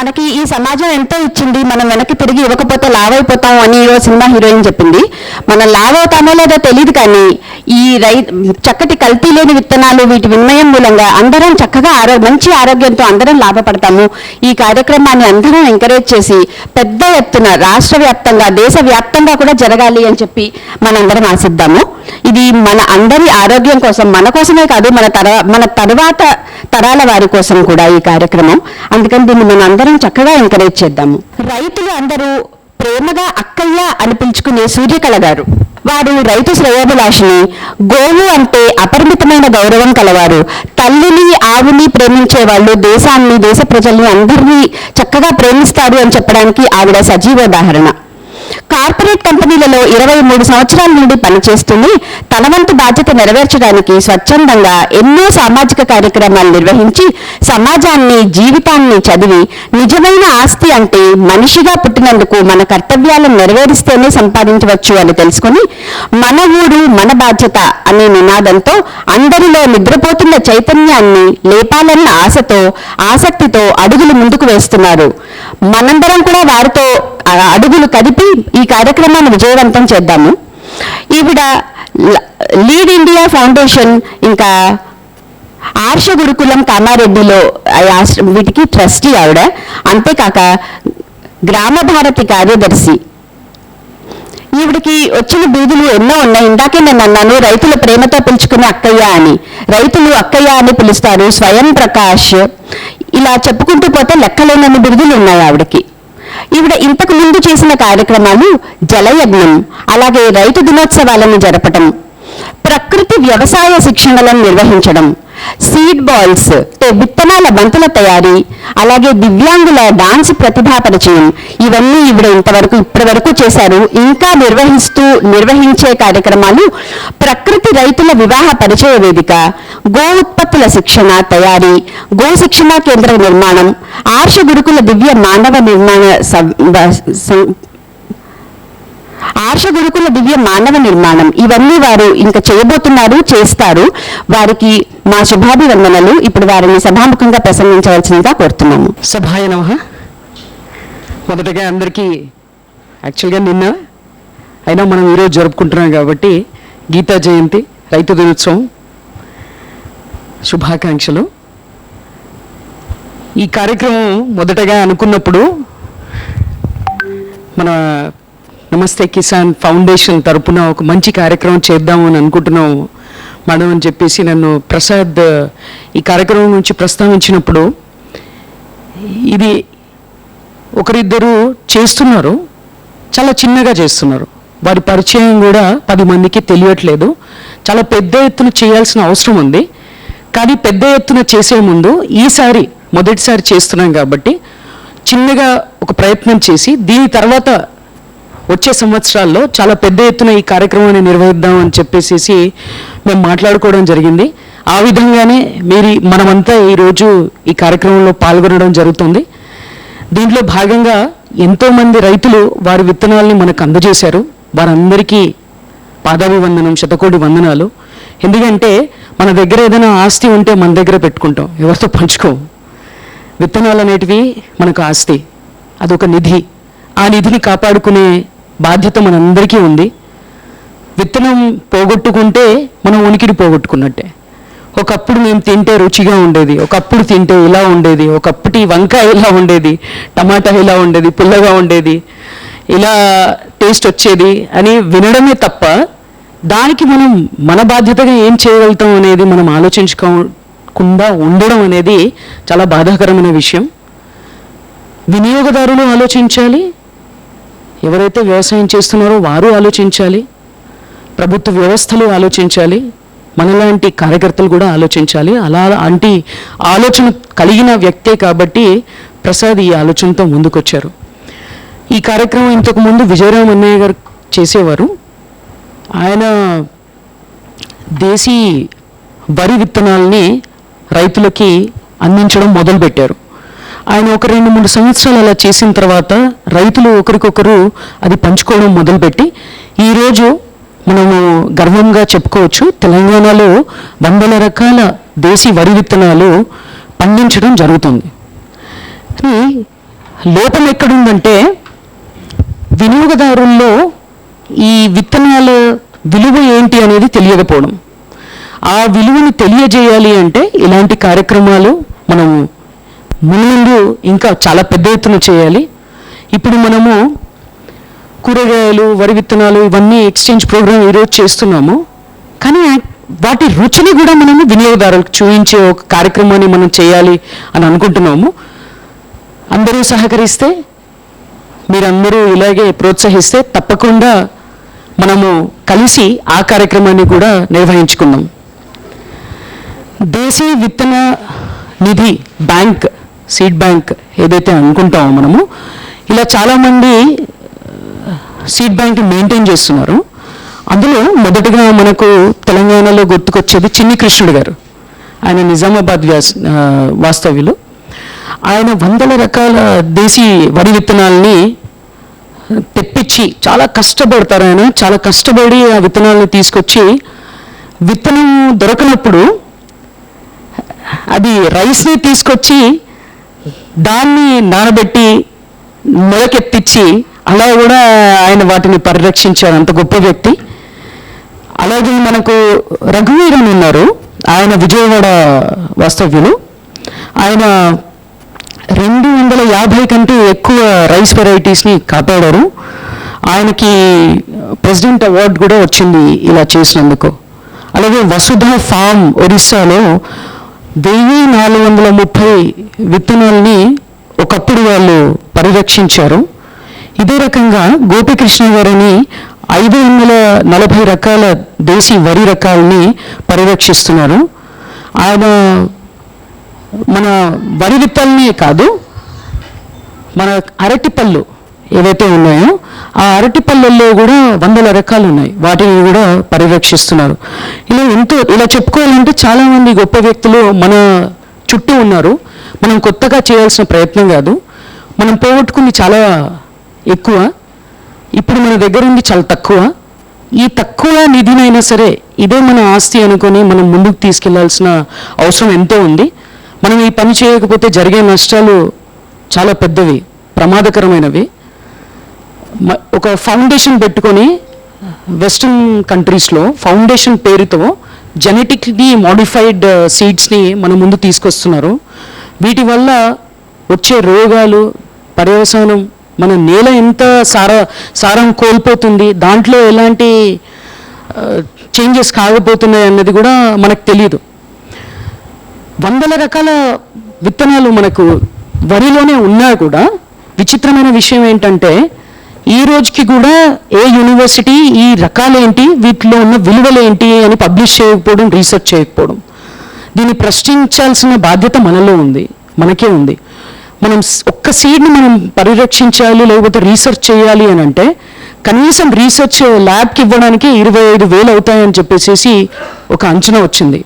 మనకి ఈ సమాజం ఎంతో ఇచ్చింది మనం వెనక్కి తిరిగి ఇవ్వకపోతే లావైపోతాం అని ఓ సినిమా హీరోయిన్ చెప్పింది. మనం లావవుతామో లేదో తెలియదు కానీ ఈ రై చక్కటి కల్తీ లేని విత్తనాలు వీటి వినిమయం మూలంగా అందరం చక్కగా ఆరో మంచి ఆరోగ్యంతో అందరం లాభపడతాము. ఈ కార్యక్రమాన్ని అందరం ఎంకరేజ్ చేసి పెద్ద ఎత్తున రాష్ట్ర వ్యాప్తంగా దేశ వ్యాప్తంగా కూడా జరగాలి అని చెప్పి మనందరం ఆశిద్దాము. ఇది మన అందరి ఆరోగ్యం కోసం మన కోసమే కాదు మన తర మన తరువాత తరాల వారి కోసం కూడా ఈ కార్యక్రమం. అందుకని దీన్ని మనం అందరం చక్కగా ఎంకరేజ్ చేద్దాము. రైతులు అందరూ ప్రేమగా అక్కయ్య అని పిలుచుకునే సూర్యకళ గారు. వారు రైతు శ్రేయోభిలాషిని గోవు అంటే అపరిమితమైన గౌరవం కలవారు. తల్లిని ఆవుని ప్రేమించే వాళ్ళు దేశాన్ని దేశ ప్రజల్ని అందరినీ చక్కగా ప్రేమిస్తారు అని చెప్పడానికి ఆవిడ సజీవ ఉదాహరణ కార్పొరేట్ కంపెనీలలో ఇరవై మూడు సంవత్సరాల నుండి పనిచేస్తూనే తన వంతు బాధ్యత నెరవేర్చడానికి స్వచ్ఛందంగా ఎన్నో సామాజిక కార్యక్రమాలు నిర్వహించి సమాజాన్ని జీవితాన్ని చదివి నిజమైన ఆస్తి అంటే మనిషిగా పుట్టినందుకు మన కర్తవ్యాలను నెరవేరిస్తేనే సంపాదించవచ్చు అని తెలుసుకొని మన ఊరు మన బాధ్యత అనే నినాదంతో అందరిలో నిద్రపోతున్న చైతన్యాన్ని లేపాలన్న ఆశతో ఆసక్తితో అడుగులు ముందుకు వేస్తున్నారు. మనందరం కూడా వారితో అడుగులు కదిపి ఈ కార్యక్రమాన్ని విజయవంతం చేద్దాము. ఈవిడ ల- లీడ్ ఇండియా ఫౌండేషన్ ఇంకా ఆర్ష గురుకులం కామారెడ్డిలో వీటికి ట్రస్టీ ఆవిడ. అంతేకాక గ్రామ భారతి కార్యదర్శి. ఈవిడికి వచ్చిన బీదులు ఎన్నో ఉన్నాయి. ఇందాకే నేను అన్నాను రైతుల ప్రేమతో పిలుచుకునే అక్కయ్య అని. రైతులు అక్కయ్య అని పిలుస్తారు స్వయం ప్రకాష్. ఇలా చెప్పుకుంటూ పోతే లెక్కలేనన్ని బిరుదులు ఉన్నాయి ఆవిడకి. ఈవిడ ఇంతకు ముందు చేసిన కార్యక్రమాలు జలయజ్ఞం అలాగే రైతు దినోత్సవాలను జరపటం ప్రకృతి వ్యవసాయ శిక్షణలను నిర్వహించడం సీడ్ బాల్స్ అంటే విత్తనాల బంతుల తయారీ అలాగే దివ్యాంగుల డాన్స్ ప్రతిభా పరిచయం. ఇవన్నీ ఇవిడ ఇంతవరకు ఇప్పటి వరకు చేశారు. ఇంకా నిర్వహిస్తూ నిర్వహించే కార్యక్రమాలు ప్రకృతి రైతుల వివాహ పరిచయ వేదిక గో ఉత్పత్తుల శిక్షణ తయారీ గో శిక్షణా కేంద్ర నిర్మాణం ఆర్ష గురుకుల దివ్య మానవ నిర్మాణ ఆర్ష గురుకుల దివ్య మానవ నిర్మాణం. ఇవన్నీ వారు ఇంకా చేయబోతున్నారు చేస్తారు. వారికి మా శుభాభివందనలు. ఇప్పుడు వారిని సభాముఖంగా ప్రసంగించవలసిందిగా కోరుతున్నాము. సభాయ నమ. మొదటగా అందరికీ యాక్చువల్గా నిన్న అయినా మనం ఈరోజు జరుపుకుంటున్నాం కాబట్టి గీతా జయంతి రైతు దినోత్సవం శుభాకాంక్షలు. ఈ కార్యక్రమం మొదటగా అనుకున్నప్పుడు మన నమస్తే కిసాన్ ఫౌండేషన్ తరపున ఒక మంచి కార్యక్రమం చేద్దాము అని అనుకుంటున్నాము. మేడం అని చెప్పేసి నన్ను ప్రసాద్ ఈ కార్యక్రమం నుంచి ప్రస్తావించినప్పుడు ఇది ఒకరిద్దరు చేస్తున్నారు చాలా చిన్నగా చేస్తున్నారు. వారి పరిచయం కూడా పది మందికి తెలియట్లేదు. చాలా పెద్ద ఎత్తున చేయాల్సిన అవసరం ఉంది. కానీ పెద్ద ఎత్తున చేసే ముందు ఈసారి మొదటిసారి చేస్తున్నాం కాబట్టి చిన్నగా ఒక ప్రయత్నం చేసి దీని తర్వాత వచ్చే సంవత్సరాల్లో చాలా పెద్ద ఎత్తున ఈ కార్యక్రమాన్ని నిర్వహిద్దాం అని చెప్పేసి మేము మాట్లాడుకోవడం జరిగింది. ఆ విధంగానే మీరు మనమంతా ఈరోజు ఈ కార్యక్రమంలో పాల్గొనడం జరుగుతుంది. దీంట్లో భాగంగా ఎంతోమంది రైతులు వారి విత్తనాలని మనకు అందజేశారు. వారందరికీ పాదాభివందనం శతకోటి వందనాలు. ఎందుకంటే మన దగ్గర ఏదైనా ఆస్తి ఉంటే మన దగ్గర పెట్టుకుంటాం. ఎవరితో పంచుకోం? విత్తనాలు అనేటివి మనకు ఆస్తి. అదొక నిధి. ఆ నిధిని కాపాడుకునే బాధ్యత మనందరికీ ఉంది. విత్తనం పోగొట్టుకుంటే మనం ఉనికిని పోగొట్టుకున్నట్టే. ఒకప్పుడు మేము తింటే రుచిగా ఉండేది ఒకప్పుడు తింటే ఇలా ఉండేది ఒకప్పటి వంకాయ ఇలా ఉండేది టమాటా ఇలా ఉండేది పుల్లగా ఉండేది ఇలా టేస్ట్ వచ్చేది అని వినడమే తప్ప దానికి మనం మన బాధ్యతగా ఏం చేయగలుగుతాం అనేది మనం ఆలోచించుకోకుండా ఉండడం అనేది చాలా బాధాకరమైన విషయం. వినియోగదారులు ఆలోచించాలి ఎవరైతే వ్యవసాయం చేస్తున్నారో వారు ఆలోచించాలి. ప్రభుత్వ వ్యవస్థలు ఆలోచించాలి. మనలాంటి కార్యకర్తలు కూడా ఆలోచించాలి. అలా అంటే ఆలోచన కలిగిన వ్యక్తే కాబట్టి ప్రసాద్ ఈ ఆలోచనతో ముందుకొచ్చారు. ఈ కార్యక్రమం ఇంతకు ముందు విజయరామ్ అన్నయ్య గారు చేసేవారు. ఆయన దేశీ వరి విత్తనాల్ని రైతులకి అందించడం మొదలుపెట్టారు. ఆయన ఒక రెండు మూడు సంవత్సరాలు అలా చేసిన తర్వాత రైతులు ఒకరికొకరు అది పంచుకోవడం మొదలుపెట్టి ఈరోజు మనము గర్వంగా చెప్పుకోవచ్చు తెలంగాణలో వందల రకాల దేశీ వరి విత్తనాలు పండించడం జరుగుతుంది. లోపం ఎక్కడుందంటే వినియోగదారుల్లో ఈ విత్తనాల విలువ ఏంటి అనేది తెలియకపోవడం. ఆ విలువను తెలియజేయాలి అంటే ఇలాంటి కార్యక్రమాలు మనం ముందు ఇంకా చాలా పెద్ద ఎత్తున చేయాలి. ఇప్పుడు మనము కూరగాయలు వరి విత్తనాలు ఇవన్నీ ఎక్స్చేంజ్ ప్రోగ్రామ్ ఈరోజు చేస్తున్నాము. కానీ వాటి రుచిని కూడా మనము వినియోగదారులకు చూపించే ఒక కార్యక్రమాన్ని మనం చేయాలి అని అనుకుంటున్నాము. అందరూ సహకరిస్తే మీరందరూ ఇలాగే ప్రోత్సహిస్తే తప్పకుండా మనము కలిసి ఆ కార్యక్రమాన్ని కూడా నిర్వహించుకుందాం. దేశీయ విత్తన నిధి బ్యాంక్ సీడ్ బ్యాంక్ ఏదైతే అనుకుంటామో మనము ఇలా చాలామంది సీడ్ బ్యాంక్ మెయింటైన్ చేస్తున్నారు. అందులో మొదటగా మనకు తెలంగాణలో గుర్తుకొచ్చేది చిన్ని కృష్ణుడు గారు. ఆయన నిజామాబాద్ వ్యాస్ వాస్తవ్యులు. ఆయన వందల రకాల దేశీ వరి విత్తనాల్ని తెప్పించి చాలా కష్టపడతారు ఆయన. చాలా కష్టపడి ఆ విత్తనాలను తీసుకొచ్చి విత్తనం దొరకనప్పుడు అది రైస్ని తీసుకొచ్చి దాన్ని నానబెట్టి మొలకెత్తిచ్చి అలా కూడా ఆయన వాటిని పరిరక్షించారు. అంత గొప్ప వ్యక్తి. అలాగే మనకు రఘువీరన్ ఉన్నారు. ఆయన విజయవాడ వాస్తవ్యులు. ఆయన రెండు వందల యాభై కంటే ఎక్కువ రైస్ వెరైటీస్ని కాపాడారు. ఆయనకి ప్రెసిడెంట్ అవార్డు కూడా వచ్చింది ఇలా చేసినందుకు. అలాగే వసుధ ఫామ్ ఒరిస్సాలో వెయ్యి నాలుగు వందల ముప్పై విత్తనాల్ని ఒకప్పుడు వాళ్ళు పరిరక్షించారు. ఇదే రకంగా గోపికృష్ణ గారిని ఐదు వందల నలభై రకాల దేశీ వరి రకాలని పరిరక్షిస్తున్నారు. ఆయన మన వరి విత్తనాలనే కాదు మన అరటిపళ్ళు ఏవైతే ఉన్నాయో ఆ అరటిపళ్ళల్లో కూడా వందల రకాలు ఉన్నాయి వాటిని కూడా పరిరక్షిస్తున్నారు. ఇలా ఎంతో ఇలా చెప్పుకోవాలంటే చాలామంది గొప్ప వ్యక్తులు మన చుట్టూ ఉన్నారు. మనం కొత్తగా చేయాల్సిన ప్రయత్నం కాదు. మనం పోగొట్టుకుంది చాలా ఎక్కువ. ఇప్పుడు మన దగ్గర ఉంది చాలా తక్కువ. ఈ తక్కువ నిధినైనా సరే ఇదే మన ఆస్తి అనుకొని మనం ముందుకు తీసుకెళ్ళాల్సిన అవసరం ఎంతో ఉంది. మనం ఈ పని చేయకపోతే జరిగే నష్టాలు చాలా పెద్దవి ప్రమాదకరమైనవి. ఒక ఫౌండేషన్ పెట్టుకొని వెస్ట్రన్ కంట్రీస్లో ఫౌండేషన్ పేరుతో జెనెటిక్లీ మోడిఫైడ్ సీడ్స్ని మన ముందు తీసుకొస్తున్నారు. వీటి వల్ల వచ్చే రోగాలు పర్యవసానం మన నేల ఎంత సార సారం కోల్పోతుంది దాంట్లో ఎలాంటి చేంజెస్ కాకపోతున్నాయి అన్నది కూడా మనకు తెలియదు వందల రకాల విత్తనాలు మనకు వరిలోనే ఉన్నా కూడా విచిత్రమైన విషయం ఏంటంటే ఈ రోజుకి కూడా ఏ యూనివర్సిటీ ఈ రకాలేంటి వీటిలో ఉన్న విలువలేంటి అని పబ్లిష్ చేయకపోవడం రీసెర్చ్ చేయకపోవడం. దీన్ని ప్రశ్నించాల్సిన బాధ్యత మనలో ఉంది మనకే ఉంది. మనం ఒక్క సీడ్ని మనం పరిరక్షించాలి లేకపోతే రీసెర్చ్ చేయాలి అని అంటే కనీసం రీసెర్చ్ ల్యాబ్కి ఇవ్వడానికి ఇరవై ఐదు వేలు అవుతాయని చెప్పేసి ఒక అంచనా వచ్చింది.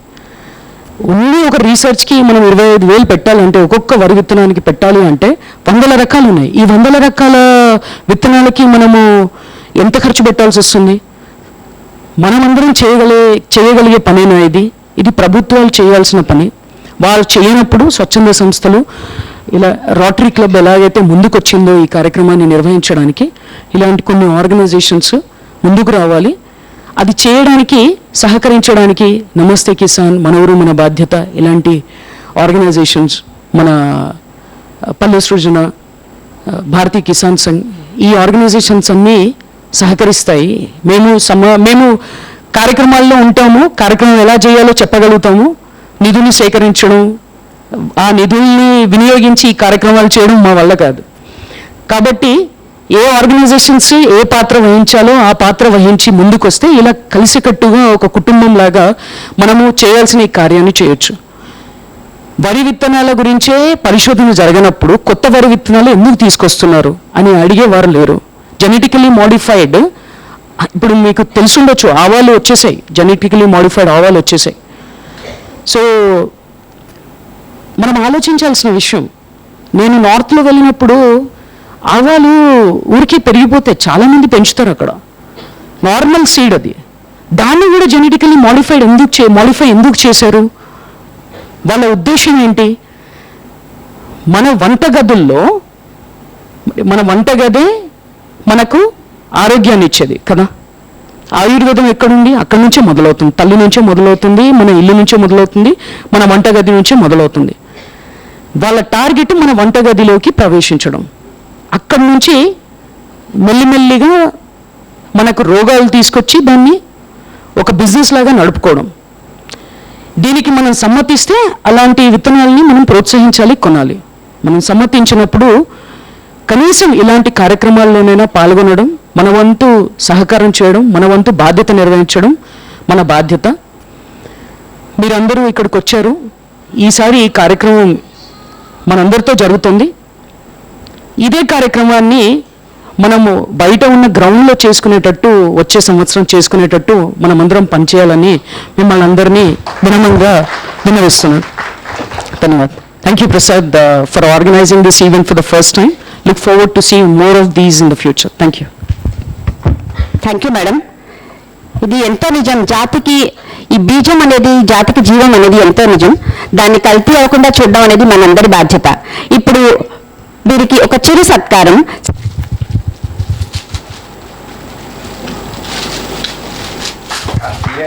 ఓన్లీ ఒక రీసెర్చ్కి మనం ఇరవై ఐదు వేలు పెట్టాలంటే ఒక్కొక్క వరి విత్తనానికి పెట్టాలి అంటే వందల రకాలు ఉన్నాయి. ఈ వందల రకాల విత్తనాలకి మనము ఎంత ఖర్చు పెట్టాల్సి వస్తుంది? మనమందరం చేయగలే చేయగలిగే పనేనా ఇది? ఇది ప్రభుత్వాలు చేయాల్సిన పని. వాళ్ళు చేయనప్పుడు స్వచ్ఛంద సంస్థలు ఇలా రోటరీ క్లబ్ ఎలాగైతే ముందుకొచ్చిందో ఈ కార్యక్రమాన్ని నిర్వహించడానికి ఇలాంటి కొన్ని ఆర్గనైజేషన్స్ ముందుకు రావాలి. అది చేయడానికి సహకరించడానికి నమస్తే కిసాన్ మనవరు మన బాధ్యత ఇలాంటి ఆర్గనైజేషన్స్ మన పల్లె సృజన భారతీయ కిసాన్ సంఘ్ ఈ ఆర్గనైజేషన్స్ అన్నీ సహకరిస్తాయి. మేము సమ మేము కార్యక్రమాల్లో ఉంటాము కార్యక్రమం ఎలా చేయాలో చెప్పగలుగుతాము. నిధులు సేకరించడం ఆ నిధుల్ని వినియోగించి ఈ కార్యక్రమాలు చేయడం మా వల్ల కాదు. కాబట్టి ఏ ఆర్గనైజేషన్స్ ఏ పాత్ర వహించాలో ఆ పాత్ర వహించి ముందుకొస్తే ఇలా కలిసికట్టుగా ఒక కుటుంబం లాగా మనము చేయాల్సిన ఈ కార్యాన్ని చేయొచ్చు. వరి విత్తనాల గురించే పరిశోధన జరగనప్పుడు కొత్త వరి విత్తనాలు ఎందుకు తీసుకొస్తున్నారు అని అడిగేవారు లేరు. జెనెటికలీ మోడిఫైడ్ ఇప్పుడు మీకు తెలుసుండొచ్చు ఆవాలు వచ్చేసాయి. జెనెటికలీ మోడిఫైడ్ ఆవాలు వచ్చేసాయి. సో మనం ఆలోచించాల్సిన విషయం నేను నార్త్లో వెళ్ళినప్పుడు ఆవాలు ఊరికి పెరిగిపోతే చాలామంది పెంచుతారు అక్కడ. నార్మల్ సీడ్ అది. దాన్ని కూడా జెనెటికలీ మోడిఫైడ్ ఎందుకు చే మోడిఫై ఎందుకు చేశారు? వాళ్ళ ఉద్దేశం ఏంటి? మన వంటగదుల్లో మన వంటగదే మనకు ఆరోగ్యాన్ని ఇచ్చేది కదా? ఆయుర్వేదం ఎక్కడుంది? అక్కడి నుంచే మొదలవుతుంది. తల్లి నుంచే మొదలవుతుంది మన ఇల్లు నుంచే మొదలవుతుంది మన వంటగది నుంచే మొదలవుతుంది. వాళ్ళ టార్గెట్ మన వంటగదిలోకి ప్రవేశించడం. అక్కడి నుంచి మెల్లిమెల్లిగా మనకు రోగాలు తీసుకొచ్చి దాన్ని ఒక బిజినెస్ లాగా నడుపుకోవడం. దీనికి మనం సమ్మతిస్తే అలాంటి విత్తనాలని మనం ప్రోత్సహించాలి కొనాలి. మనం సమ్మతించినప్పుడు కనీసం ఇలాంటి కార్యక్రమాల్లోనైనా పాల్గొనడం మన వంతు సహకారం చేయడం మన వంతు బాధ్యత నిర్వహించడం మన బాధ్యత. మీరందరూ ఇక్కడికి వచ్చారు ఈసారి ఈ కార్యక్రమం మనందరితో జరుగుతుంది. ఇదే కార్యక్రమాన్ని మనము బయట ఉన్న గ్రౌండ్లో చేసుకునేటట్టు వచ్చే సంవత్సరం చేసుకునేటట్టు మనమందరం పనిచేయాలని మిమ్మల్ని అందరినీ వినమంగా వినవిస్తున్నాను ధన్యవాదాలు. Thank you Prasad for organising this event for the first time look forward to see more of these in the future thank you thank you madam ఇది ఎంతో నిజం. జాతికి ఈ బీజం అనేది జాతికి జీవం అనేది ఎంతో నిజం. దాన్ని కల్తీ అవ్వకుండా చూడడం అనేది మనందరి బాధ్యత. ఇప్పుడు వీరికి ఒక చిరు సత్కారం. ये